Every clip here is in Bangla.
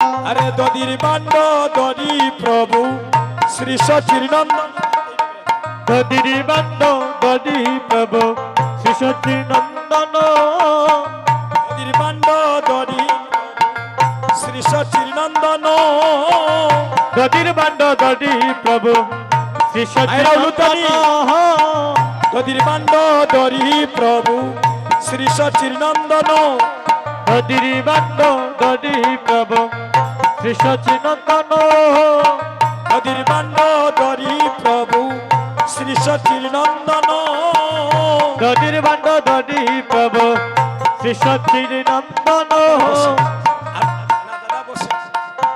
আরে দদির বান্ড দরি প্রভু শ্রী সচির নন্দন। দদিরি বান্ড দদি প্রভু শিশু নন্দন। দদির বান্ড দরি শ্রী সচির নন্দন। দদির বান্ড দদি প্রভু শিশু আইরা উলুতানি। দদির বান্ড দরি প্রভু শ্রী সচির নন্দন। দদিরি বান্ড দদি প্রভু শিশু নন্দন দদির বান্ড দরি প্রভু শ্রী সচির নন্দন দদির বান্ড দদি প্রভু শিশু নন্দন আর- না, দাদা বসে।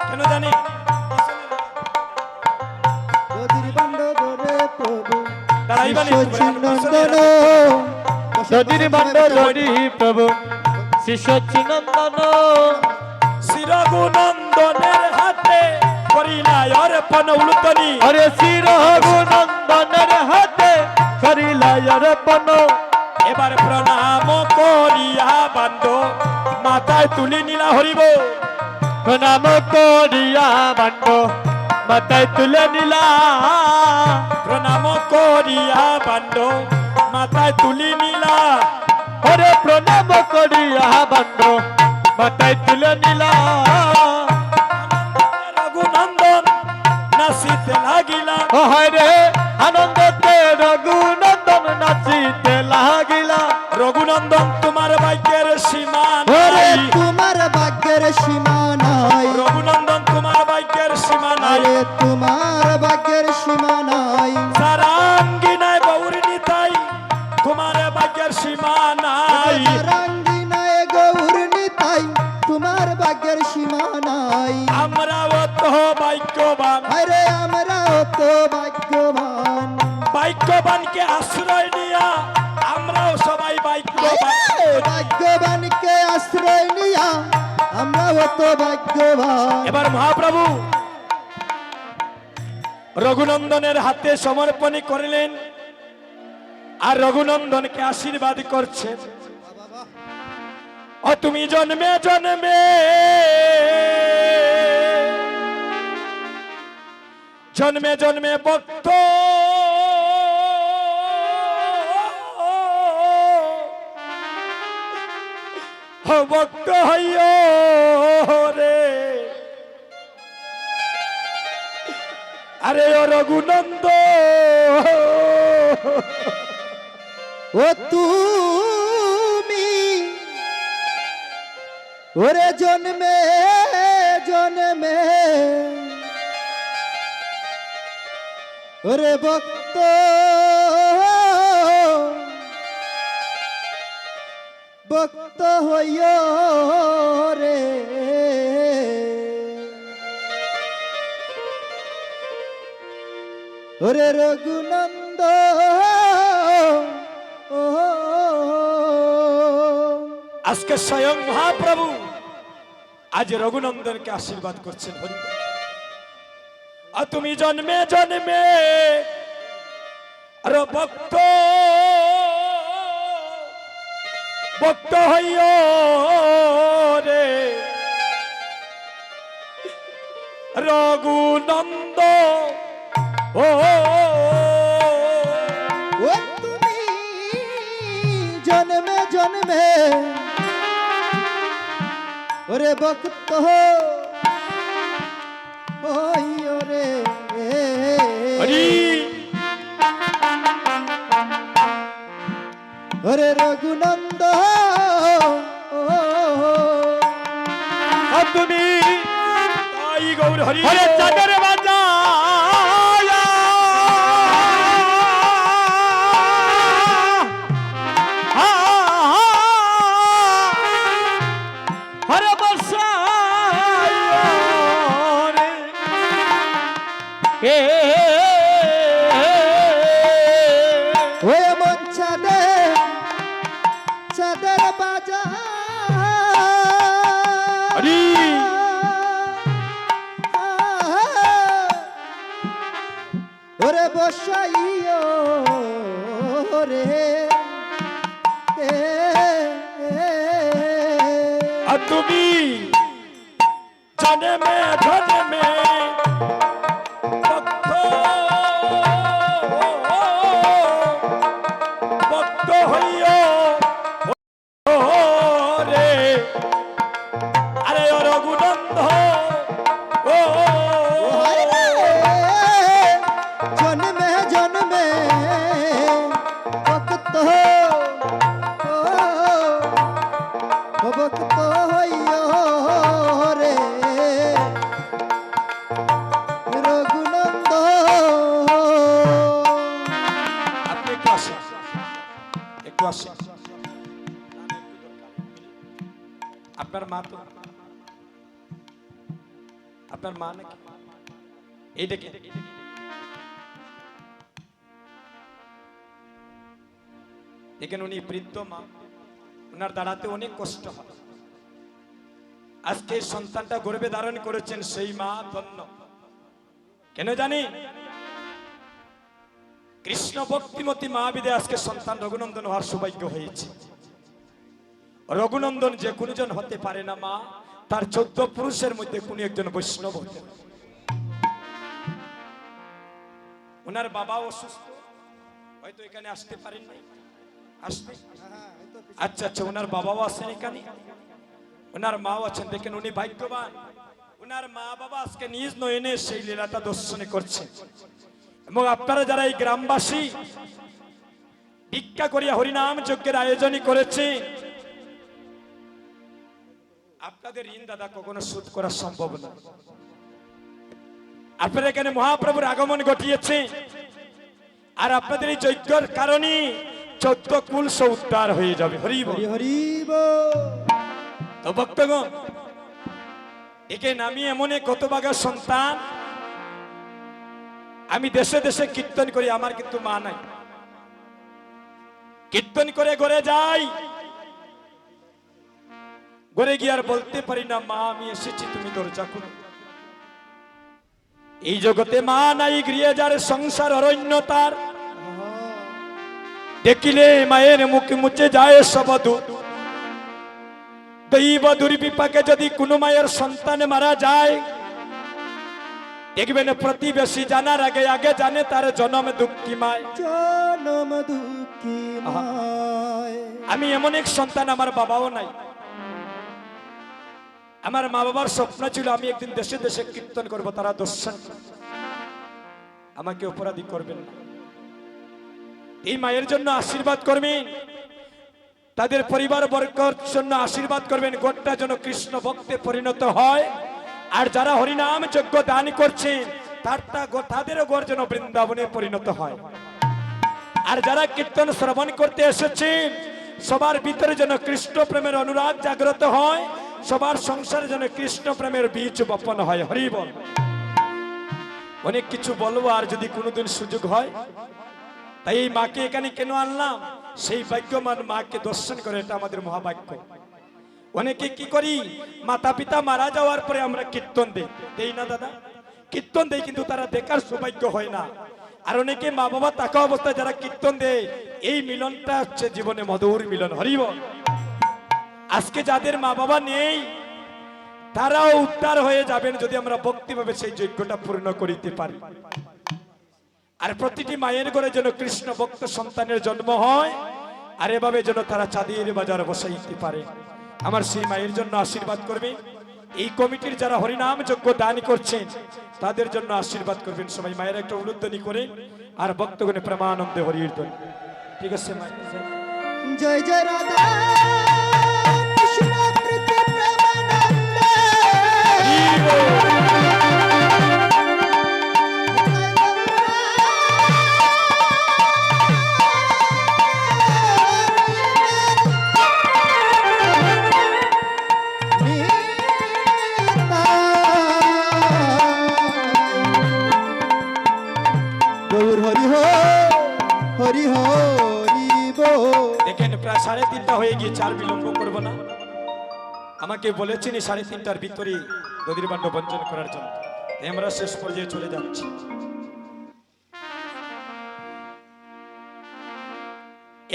কেন জানি দদির বান্ড ধরে প্রভু দাঁড়াইবা নি, শচীন নন্দন দদির বান্ড দদি প্রভু শিশু নন্দন শিরগুনন্দনের হাতে করিলাই অর্পণ উলুতনি আরে শির নন্দনের হাতে করিলাই অর্পণ। এবার প্রণাম করিয়া বান্দ মাথায় তুলি নীলা হরিব। প্রণাম করিয়া বান্ড মাথায় তুলে নিলা। প্রণাম করিয়া বান্দ মাথায় তুলি নীলা। ওরে প্রণাম বান্ড মাথায় ভাগ্যবানকে আশ্রয় নিয়া আমরাও তো ভাগ্যবান। এবার মহাপ্রভু রঘুনন্দনের হাতে সমর্পণ করলেন আর রঘুনন্দনকে আশীর্বাদ করছেন। ও তুমি জন্মে জন্মে। জন্মে জন্মে ভক্ত। ভক্ত হইও রে। আরে ও রঘুনন্দ। ও তুমি ওরে জন্মে জন্মে। ওরে ভক্ত ভক্ত হইয় রে। ওরে রঘুনন্দ আজকে স্বয়ং মহাপ্রভু আজ রঘুনন্দনকে আশীর্বাদ করছেন হরি আর তুমি জন্মে জন্মে আর ভক্ত ভক্ত হইও রে। রঘুনন্দ ও। তুমি জন্মে জন্মে ওরে ভক্ত ওই ওরে হরি। ওরে রঘুনন্দ তুমি তাই গৌর হরি চাদর বাজা রে। তুমি জনমে জন্মে দেখে দেখেন উনি বৃদ্ধ মা। ওনার দাঁড়াতে অনেক কষ্ট হয়। আজকে সন্তানটা গর্বে ধারণ করেছেন সেই মা ধন্য। কেন জানি? কৃষ্ণ ভক্তিমতী মহাবিদে আজকে সন্তান রঘুনন্দন হওয়ার সৌভাগ্য হয়েছে। রঘুনন্দন যে কোনজন হতে পারে না মা, তার চোদ্দ পুরুষের মধ্যে কোন একজন বৈষ্ণব হতে পারে। ওনার বাবা অসুস্থ। হয়তো এখানে আসতে পারেন নাই। আচ্ছা আচ্ছা ওনার বাবাও আছেন এখানে। ওনার মাও আছেন। দেখেন, উনি ভাগ্যবান। ওনার মা বাবা আজকে নিজ নয়নে সেই লীলাটা দর্শনে করছেন এবং আপনারা যারা এই গ্রামবাসী, ভিক্ষা করিয়া হরিনাম যজ্ঞের আয়োজনই করেছে, আপনাদের ঋণ দাদা কখনো শোধ করা সম্ভব না আপনারা এখানে মহাপ্রভুর আগমন ঘটিয়েছে। আর আপনাদের এই যজ্ঞের কারণে চোদ্দ কুলস উদ্ধার হয়ে যাবে। হরি। হরি তো ভক্তগণ একে নামিয়ে এমন কত বাগা সন্তান আমি দেশে দেশে কীর্তন করি আমার কিন্তু মা নাই। কীর্তন করে ঘরে যাই। ঘরে গিয়ে আর বলতে পারি না মা আমি এসেছি তুমি দরজা খুলো। এই জগতে মা নাই গৃহে যার সংসার অরণ্য তার। দেখিলে মায়ের মুখ মুচে যায় সবদূত দৈব দুর্বিপাকে যদি কোনো মায়ের সন্তান মারা যায় দেখবেন প্রতিবেশী জানার আগে আগে জানে তার জনম দুঃখী মায়। জনম দুঃখী মায়। আমি এমন এক সন্তান আমার বাবাও নাই। আমার মা বাবার স্বপ্ন ছিল আমি একদিন দেশে দেশে কীর্তন করব, তারা দর্শন আমাকে অপরাধী করবেন এই মায়ের জন্য আশীর্বাদ করবেন। তাদের পরিবার বর্গর জন্য আশীর্বাদ করবেন। গোটটা যেন কৃষ্ণ ভক্তে পরিণত হয়। আর যারা হরিনাম যজ্ঞ দান করছেন, তারটা তাদেরও গড় যেন বৃন্দাবনে পরিণত হয়। আর যারা কীর্তন শ্রবণ করতে এসেছেন, সবার ভিতরে যেন কৃষ্ণ প্রেমের অনুরাগ জাগ্রত হয়। সবার সংসারে যেন কৃষ্ণ প্রেমের বীজ বপন হয়, হরি বল। অনেক কিছু বলব, আর যদি কোনোদিন সুযোগ হয়, তাই এই মাকে এখানে কেন আনলাম? সেই ভাগ্যমান মাকে দর্শন করে, এটা আমাদের মহাভাগ্য। অনেকে কি করি মাতা পিতা মারা যাওয়ার পরে আমরা কীর্তন দেই। দেই না, দাদা? কীর্তন দেই, কিন্তু তারা দেখার সৌভাগ্য হয় না। আর অনেকে মা বাবা থাকা অবস্থায় যারা কীর্তন দেয়, এই মিলনটা হচ্ছে জীবনে মধুর মিলন হরিব আজকে যাদের মা বাবা নেই, তারাও উদ্ধার হয়ে যাবেন যদি আমরা ভক্তিভাবে সেই যজ্ঞটা পূর্ণ করিতে পারি। আর প্রতিটি মায়ের ঘরে যেন কৃষ্ণ ভক্ত সন্তানের জন্ম হয়, আর এভাবে যেন তারা চাঁদের বাজার বসাইতে পারে। আমার সেই মায়ের জন্য আশীর্বাদ করবে এই কমিটির যারা হরিনাম যজ্ঞ দান করছেন, তাদের জন্য আশীর্বাদ করবেন। সবাই মায়ের একটা উলুদ্ধনি করে আর ভক্তগণে প্রেমানন্দে হরির ঠিক আছে জয় জয় রাধা। আমাকে বলেছেন সাড়ে তিনটার ভিতরে দধির বাণ্ড বঞ্চন করার জন্য। আমরা শেষ পর্যায়ে চলে যাচ্ছি।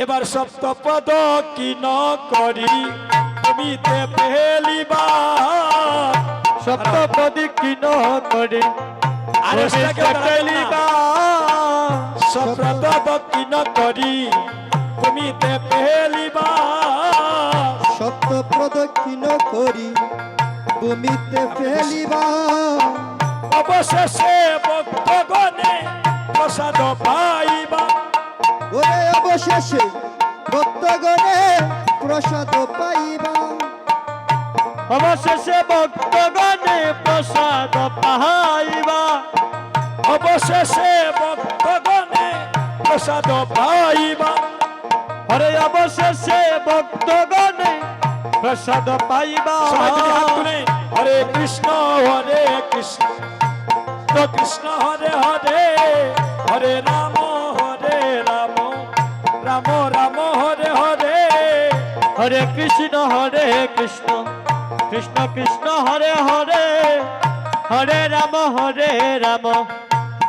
এবার সপ্তপদ কি ন করি তুমি তে পেলিবা সপ্ত প্রদক্ষিণ করি আরে সেটাকে দাঁড়াবেন না। খেলিবা সপ্রত দক্ষিণ করি ভূমিতে পেলিবা সপ্ত প্রদক্ষিণ করি ভূমিতে ফেলিবা। অবশেষে ভক্তগণে প্রসাদ পাইবা। ওরে অবশেষে ভক্তগণে প্রসাদ পাইবা। অবশেষে ভক্তগণে প্রসাদ পাহাইবা অবশেষে ভক্তগণে প্রসাদ পাইবা। হরে অবশেষে ভক্তগণে প্রসাদ পাইবা। হরে কৃষ্ণ হরে কৃষ্ণ। কৃষ্ণ হরে হরে হরে রাম হরে রাম। রাম রাম হরে হরে হরে কৃষ্ণ হরে কৃষ্ণ। কৃষ্ণ কৃষ্ণ হরে হরে হরে রাম হরে রাম।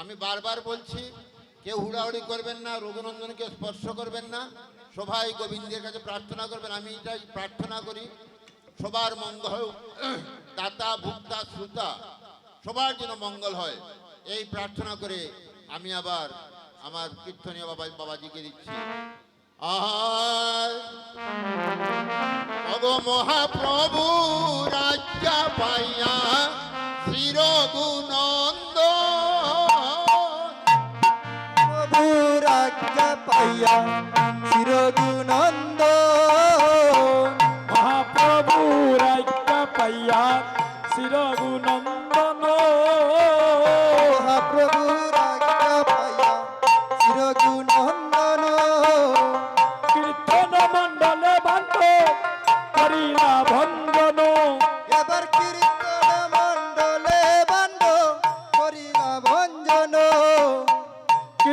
আমি বারবার বলছি, কেউ হুড়াহুড়ি করবেন না রঘুনন্দনকে স্পর্শ করবেন না, সবাই গোবিন্দের কাছে প্রার্থনা করবেন, আমি এটাই প্রার্থনা করি, সবার মঙ্গল হোক, দাতা, ভুক্তা, শ্রোতা, সবার যেন মঙ্গল হয়, এই প্রার্থনা করে আমি আবার আমার কীর্তনীয় বাবা বাবাজিকে দিচ্ছি। অগ মহাপ্রভু রাজ্যা পাইয়া শ্রীরঘুনন্দ প্রভু রাজ্ঞা পাইয়া চিরগুনন্দ মহাপ্রভু রাজ্ঞা পাইয়া শিরগুনন্দন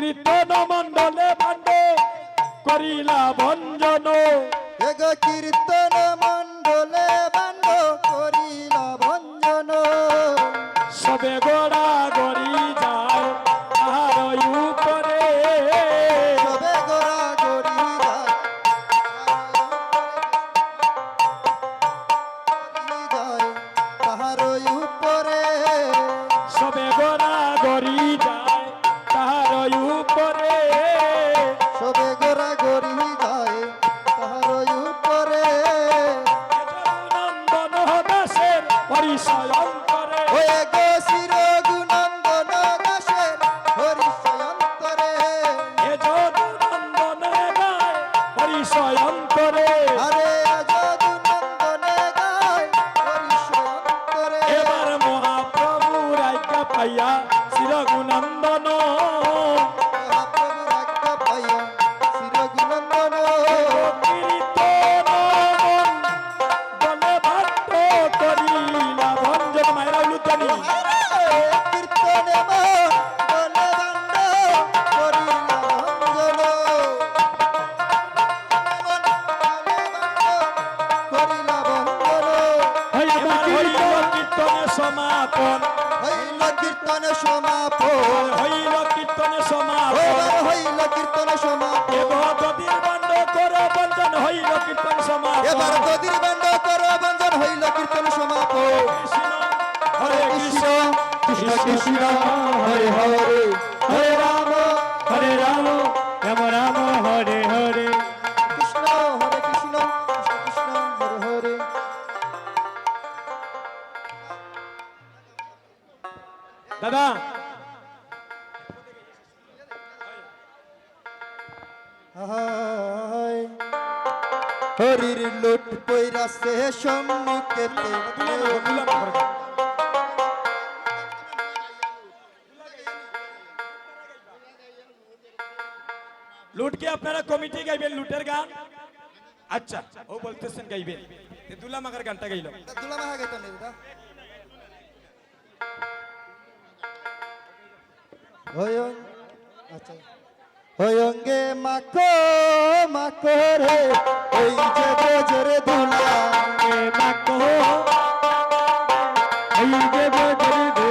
কীর্তন মণ্ডলে বান্ধ করিলা ভঞ্জন। এগ কীর্তন বান্ড কর হরে হরে হরে হরে লুটকে আপনারা কমিটি গাইবেন? লুটের গান? আচ্ছা ও বলতেছেন গাইবেন। দুলা মাগার গানটা গাইল। দুলা হয়ং আচ্ছা। হয়ঙ্গে মাকো মাকো রে ওই যে বজরে দুলা মাকো ওই যে বজরে